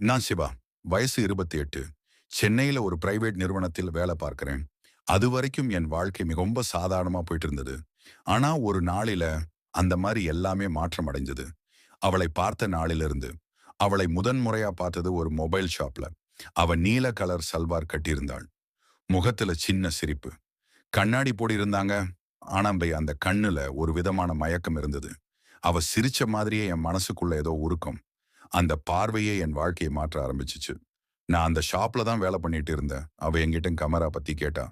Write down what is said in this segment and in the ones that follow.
நான் சிவா வயசு இருபத்தி எட்டு சென்னையில ஒரு பிரைவேட் நிறுவனத்தில் வேலை பார்க்குறேன். அது வரைக்கும் என் வாழ்க்கை மிக ரொம்ப சாதாரணமா போயிட்டு இருந்தது ஆனா ஒரு நாளில் அந்த மாதிரி எல்லாமே மாற்றம் அடைஞ்சது. அவளை பார்த்த நாளிலிருந்து அவளை முதன் முறையா பார்த்தது ஒரு மொபைல் ஷாப்ல அவ நீல கலர் சல்வார் கட்டியிருந்தாள். முகத்துல சின்ன சிரிப்பு. கண்ணாடி போடி இருந்தாங்க ஆனா பை அந்த கண்ணுல ஒரு விதமான மயக்கம் இருந்தது. அவ சிரிச்ச மாதிரியே என் மனசுக்குள்ள ஏதோ உருக்கம். அந்த பார்வையே என் வாழ்க்கையை மாற்ற ஆரம்பிச்சுச்சு. நான் அந்த ஷாப்ல தான் வேலை பண்ணிட்டு இருந்தேன். அவ என்கிட்ட கமரா பத்தி கேட்டா.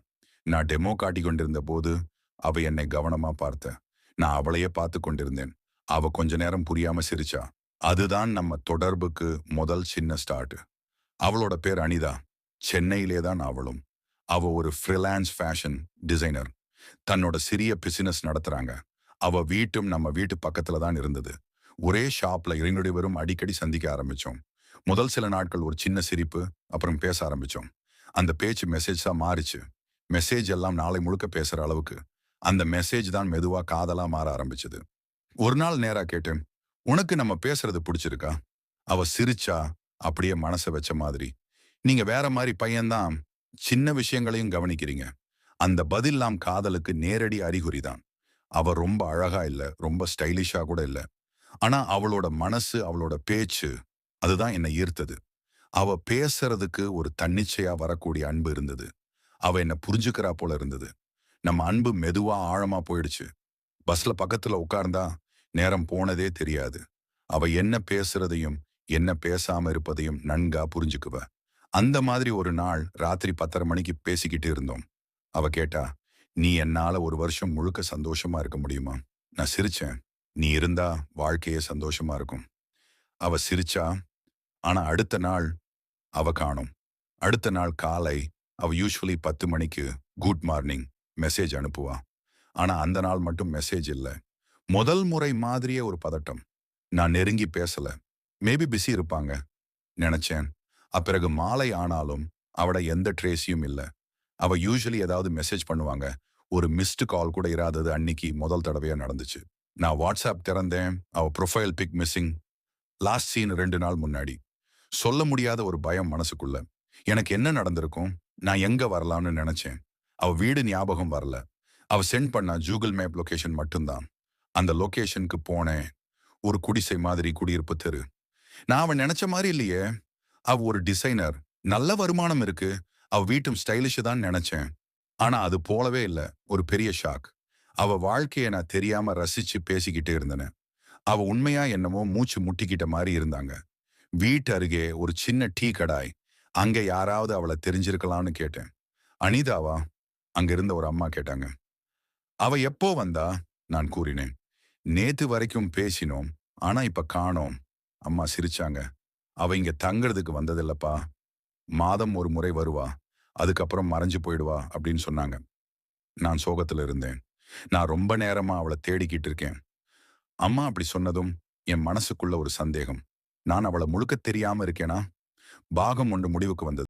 நான் டெமோ காட்டி கொண்டிருந்த போது அவ என்னை கவனமா பார்த்த. நான் அவளையே பார்த்து கொண்டிருந்தேன். அவ கொஞ்ச நேரம் புரியாம சிரிச்சா. அதுதான் நம்ம தொடர்புக்கு முதல் சின்ன ஸ்டார்ட் அவளோட பேர் அனிதா. சென்னையிலே தான் அவளும். அவ ஒரு ஃப்ரீலான்ஸ் ஃபேஷன் டிசைனர் தன்னோட சிறிய பிசினஸ் நடத்துறாங்க. அவ வீட்டும் நம்ம வீட்டு பக்கத்துல தான் இருந்தது. ஒரே ஷாப்ல இருவரும் அடிக்கடி சந்திக்க ஆரம்பிச்சோம். முதல் சில நாட்கள் ஒரு சின்ன சிரிப்பு அப்புறம் பேச ஆரம்பிச்சோம். அந்த பேச்சு மெசேஜா மாறிச்சு. மெசேஜ் எல்லாம் நாளை முழுக்க பேசுற அளவுக்கு. அந்த மெசேஜ் தான் மெதுவா காதலா மாற ஆரம்பிச்சது. ஒரு நாள் நேரா கேட்டேன் உனக்கு நம்ம பேசுறது பிடிச்சிருக்கா? அவ சிரிச்சா அப்படியே மனசை வச்ச மாதிரி. நீங்க வேற மாதிரி பையன்தான். சின்ன விஷயங்களையும் கவனிக்கிறீங்க. அந்த பதில்லாம் காதலுக்கு நேரடி அறிகுறி தான் அவ ரொம்ப அழகா இல்ல ரொம்ப ஸ்டைலிஷா கூட இல்ல. ஆனா அவளோட மனசு அவளோட பேச்சு அதுதான் என்னை ஈர்த்தது. அவ பேசுறதுக்கு ஒரு தன்னிச்சையா வரக்கூடிய அன்பு இருந்தது. அவ என்ன புரிஞ்சுக்கிறா போல இருந்தது. நம்ம அன்பு மெதுவா ஆழமா போயிடுச்சு. பஸ்ல பக்கத்துல உட்கார்ந்தா நேரம் போனதே தெரியாது. அவ என்ன பேசுறதையும் என்ன பேசாம இருப்பதையும் நன்கா புரிஞ்சுக்குவ. அந்த மாதிரி ஒரு நாள் ராத்திரி பத்தரை மணிக்கு பேசிக்கிட்டு இருந்தோம். அவ கேட்டா நீ என்னால ஒரு வருஷம் முழுக்க சந்தோஷமா இருக்க முடியுமா? நான் சிரிச்சேன். நீ இருந்தா வாழ்க்கையே சந்தோஷமா இருக்கும். அவ சிரிச்சா ஆனா அடுத்த நாள் அவ காணும். அடுத்த நாள் காலை அவ யூஸ்வலி பத்து மணிக்கு குட் மார்னிங் மெசேஜ் அனுப்புவா. ஆனா அந்த நாள் மட்டும் மெசேஜ் இல்ல. முதல் முறை மாதிரியே ஒரு பதட்டம். நான் நெருங்கி பேசல. மேபி பிஸி இருப்பாங்க. நினைச்சேன். அப்பிறகு மாலை ஆனாலும் அவட எந்த ட்ரேஸியும் இல்ல. அவ யூஸ்வலி ஏதாவது மெசேஜ் பண்ணுவாங்க. ஒரு மிஸ்டு கால் கூட இராதது அன்னைக்கு முதல் தடவையா நடந்துச்சு. நான் வாட்ஸ்அப் திறந்தேன். அவ profile pic missing last seen ரெண்டு நாள் முன்னாடி. சொல்ல முடியாத ஒரு பயம் மனசுக்குள்ள. எனக்கு என்ன நடந்திருக்கும்? நான் எங்க வரலாம்னு நினைச்சேன். அவ வீடு ஞாபகம் வரல. அவ சென்ட் பண்ணா ஜூகிள் மேப் லொகேஷன் மட்டும்தான். அந்த லொகேஷனுக்கு போனேன். ஒரு குடிசை மாதிரி குடியிருப்பு தெரு. நான் அவன் நினைச்ச மாதிரி இல்லையே. அவ ஒரு டிசைனர் நல்ல வருமானம் இருக்கு. அவ வீட்டும் ஸ்டைலிஷ் தான் நினைச்சேன். ஆனா அது போலவே இல்ல. ஒரு பெரிய ஷாக் அவ வாழ்க்கைய நான் தெரியாம ரசிச்சு பேசிக்கிட்டே இருந்தேன். அவ உண்மையா என்னமோ மூச்சு முட்டிக்கிட்ட மாதிரி இருந்தாங்க. வீட்டு அருகே ஒரு சின்ன டீ கடாய். அங்க யாராவது அவளை தெரிஞ்சிருக்கலாம்னு கேட்டேன். அனிதாவா? அங்க இருந்த ஒரு அம்மா கேட்டாங்க. அவ எப்போ வந்தா? நான் கூறினேன். நேத்து வரைக்கும் பேசினோம். ஆனா இப்ப காணோம். அம்மா சிரிச்சாங்க. அவ இங்க தங்குறதுக்கு வந்ததில்லப்பா. மாதம் ஒரு முறை வருவா. அதுக்கப்புறம் மறைஞ்சு போயிடுவா அப்படின்னு சொன்னாங்க. நான் சோகத்துல இருந்தேன். நான் ரொம்ப நேரமா அவளை தேடிக்கிட்டு இருக்கேன். அம்மா அப்படி சொன்னதும் என் மனசுக்குள்ள ஒரு சந்தேகம். நான் அவளை முழுக்க தெரியாம இருக்கேனா? பாகம் ஒன்று முடிவுக்கு வந்தது.